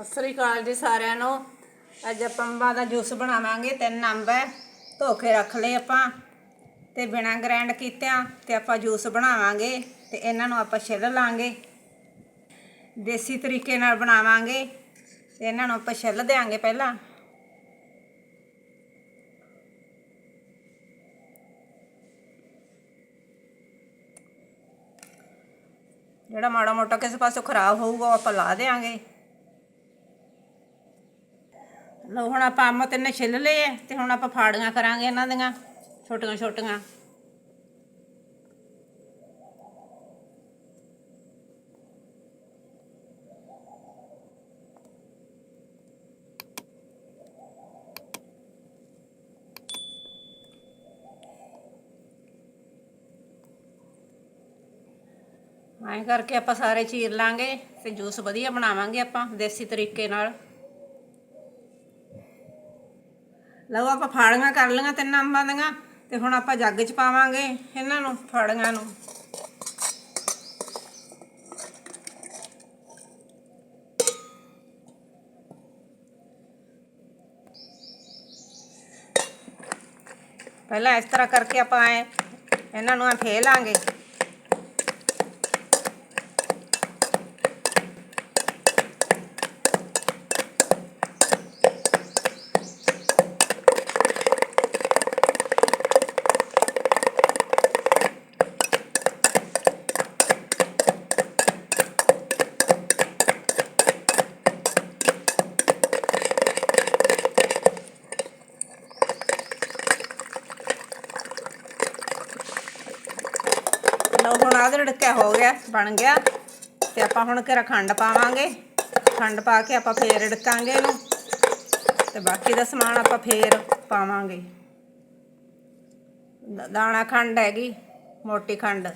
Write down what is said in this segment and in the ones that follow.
ਸਤਿ ਸ੍ਰੀ ਅਕਾਲ ਜੀ ਸਾਰਿਆਂ ਨੂੰ। ਅੱਜ ਆਪਾਂ ਅੰਬਾਂ ਦਾ ਜੂਸ ਬਣਾਵਾਂਗੇ, ਤਿੰਨ ਅੰਬ ਹੈ ਧੋ ਕੇ ਰੱਖ ਲਏ ਆਪਾਂ ਤੇ ਬਿਨਾਂ ਗ੍ਰਾਈਂਡ ਕੀਤਿਆਂ ਤੇ ਆਪਾਂ ਜੂਸ ਬਣਾਵਾਂਗੇ ਤੇ ਇਹਨਾਂ ਨੂੰ ਆਪਾਂ ਛਿੱਲ ਲਾਂਗੇ। ਦੇਸੀ ਤਰੀਕੇ ਨਾਲ ਬਣਾਵਾਂਗੇ ਤੇ ਇਹਨਾਂ ਨੂੰ ਆਪਾਂ ਛਿੱਲ ਦੇਾਂਗੇ ਪਹਿਲਾਂ। ਜਿਹੜਾ ਮਾੜਾ ਮੋਟਾ ਕਿਸੇ ਪਾਸੋਂ ਖਰਾਬ ਹੋਊਗਾ ਉਹ ਆਪਾਂ ਲਾ ਦੇਾਂਗੇ ਲਓ, ਹੁਣ ਆਪਾਂ ਅੰਮ ਤਿੰਨੇ ਛਿੱਲ ਲਏ ਆ ਤੇ ਹੁਣ ਆਪਾਂ ਫਾੜੀਆਂ ਕਰਾਂਗੇ ਇਹਨਾਂ ਦੀਆਂ, ਛੋਟੀਆਂ ਛੋਟੀਆਂ। ਐਂ ਕਰਕੇ ਆਪਾਂ ਸਾਰੇ ਚੀਰ ਲਾਂਗੇ, ਤੇ ਜੂਸ ਵਧੀਆ ਬਣਾਵਾਂਗੇ ਆਪਾਂ, ਦੇਸੀ ਤਰੀਕੇ ਨਾਲ। ਲਓ ਆਪਾਂ ਫਾੜੀਆਂ ਕਰ ਲਈਆਂ ਤਿੰਨ ਅੰਬਾਂ ਦੀਆਂ ਤੇ ਹੁਣ ਆਪਾਂ ਜੱਗ 'ਚ ਪਾਵਾਂਗੇ ਇਹਨਾਂ ਨੂੰ, ਫਾੜੀਆਂ ਨੂੰ। ਪਹਿਲਾਂ ਇਸ ਤਰ੍ਹਾਂ ਕਰਕੇ ਆਪਾਂ ਐ, ਇਹਨਾਂ ਨੂੰ ਐ ਫੇਰ ਲਾਂਗੇ ਰੜਕਿਆ ਹੋ ਗਿਆ, ਬਣ ਗਿਆ। ਤੇ ਆਪਾਂ ਹੁਣ ਕਿਹੜਾ ਖੰਡ ਪਾਵਾਂਗੇ। ਖੰਡ ਪਾ ਕੇ ਆਪਾਂ ਫੇਰ ਰੜਕਾਂਗੇ ਇਹਨੂੰ। ਤੇ ਬਾਕੀ ਦਾ ਸਮਾਨ ਆਪਾਂ ਫੇਰ ਪਾਵਾਂਗੇ। ਦ- ਦਾਣਾ ਖੰਡ ਹੈਗੀ, ਮੋਟੀ ਖੰਡ।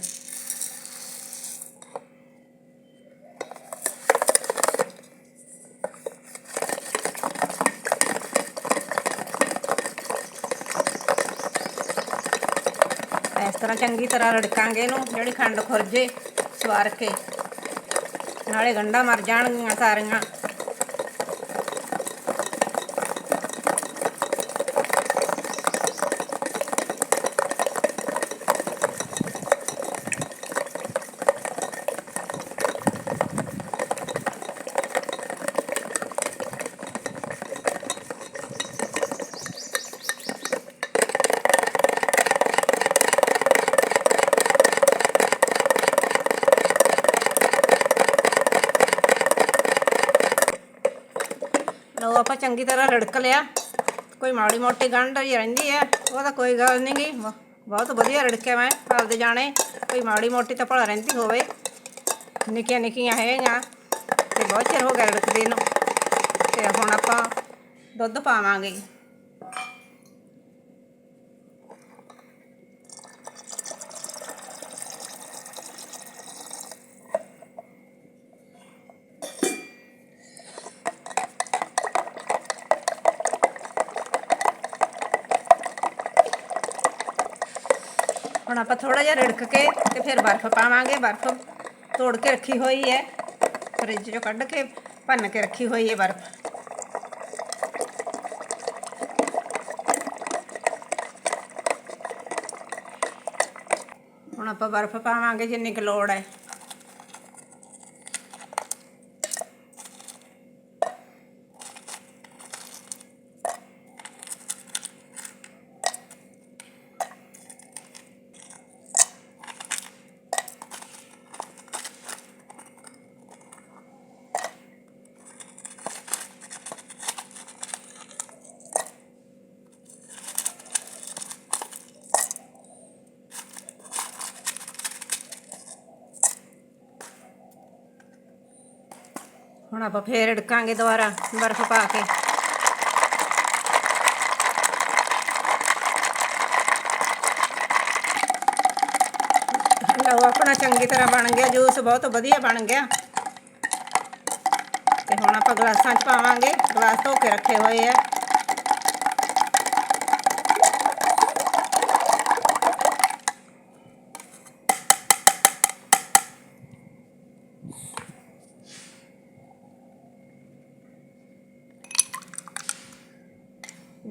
ਤਰ੍ਹਾਂ ਚੰਗੀ ਤਰ੍ਹਾਂ ਰੜਕਾਂਗੇ ਇਹਨੂੰ, ਜਿਹੜੀ ਖੰਡ ਖੁਰਜੇ, ਸਵਾਰ ਕੇ। ਨਾਲੇ ਗੰਡਾ ਮਰ ਜਾਣਗੀਆਂ ਸਾਰੀਆਂ। ਉਹ ਆਪਾਂ ਚੰਗੀ ਤਰ੍ਹਾਂ ਰੜਕ ਲਿਆ। ਕੋਈ ਮਾੜੀ ਮੋਟੀ ਗੰਢ ਹੀ ਰਹਿੰਦੀ ਹੈ, ਉਹ ਤਾਂ ਕੋਈ ਗੱਲ ਨਹੀਂ ਗੀ। ਬ- ਬਹੁਤ ਵਧੀਆ ਰੜਕਿਆ ਮੈਂ ਫਲਦੇ ਜਾਣੇ। ਕੋਈ ਮਾੜੀ ਮੋਟੀ ਤਾਂ ਭਲਾ ਰਹਿੰਦੀ ਹੋਵੇ। ਨਿੱਕੀਆਂ ਨਿੱਕੀਆਂ ਹੈਗੀਆਂ ਤੇ ਬਹੁਤ ਚਿਰ ਹੋ ਗਿਆ ਰੜਕਦੇ ਨੂੰ। ਤੇ ਹੁਣ ਆਪਾਂ ਦੁੱਧ ਪਾਵਾਂਗੇ। ਹੁਣ ਆਪਾਂ ਥੋੜਾ ਜਿਹਾ ਰਿੜਕ ਕੇ ਤੇ ਫਿਰ ਬਰਫ਼ ਪਾਵਾਂਗੇ। ਬਰਫ਼ ਤੋੜ ਕੇ ਰੱਖੀ ਹੋਈ ਹੈ। ਫ੍ਰਿਜ ਚੋਂ ਕੱਢ ਕੇ ਭੰਨ ਕੇ ਰੱਖੀ ਹੋਈ ਹੈ ਬਰਫ਼। ਹੁਣ ਆਪਾਂ ਬਰਫ਼ ਪਾਵਾਂਗੇ ਜਿੰਨੀ ਕੁ ਲੋੜ ਹੈ। ਹੁਣ ਆਪਾਂ ਫੇਰ ੜਕਾਂਗੇ ਦੁਬਾਰਾ ਬਰਫ਼ ਪਾ ਕੇ। ਲਓ, ਆਪਣਾ ਚੰਗੀ ਤਰ੍ਹਾਂ ਬਣ ਗਿਆ, ਜੂਸ ਬਹੁਤ ਵਧੀਆ ਬਣ ਗਿਆ। ਤੇ ਹੁਣ ਆਪਾਂ ਗਲਾਸਾਂ 'ਚ ਪਾਵਾਂਗੇ, ਗਲਾਸ ਧੋ ਕੇ ਰੱਖੇ ਹੋਏ ਆ।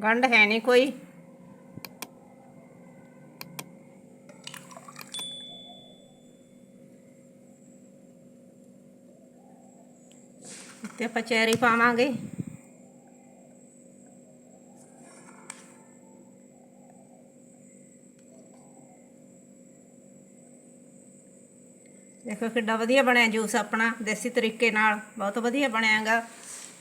ਗੰਢ ਹੈ ਨਹੀਂ ਕੋਈ। ਤੇ ਆਪਾਂ ਚੈਰੀ ਪਾਵਾਂਗੇ। ਦੇਖੋ ਕਿੱਡਾ ਵਧੀਆ ਬਣਿਆ ਜੂਸ ਆਪਣਾ, ਦੇਸੀ ਤਰੀਕੇ ਨਾਲ, ਬਹੁਤ ਵਧੀਆ ਬਣਿਆਗਾ।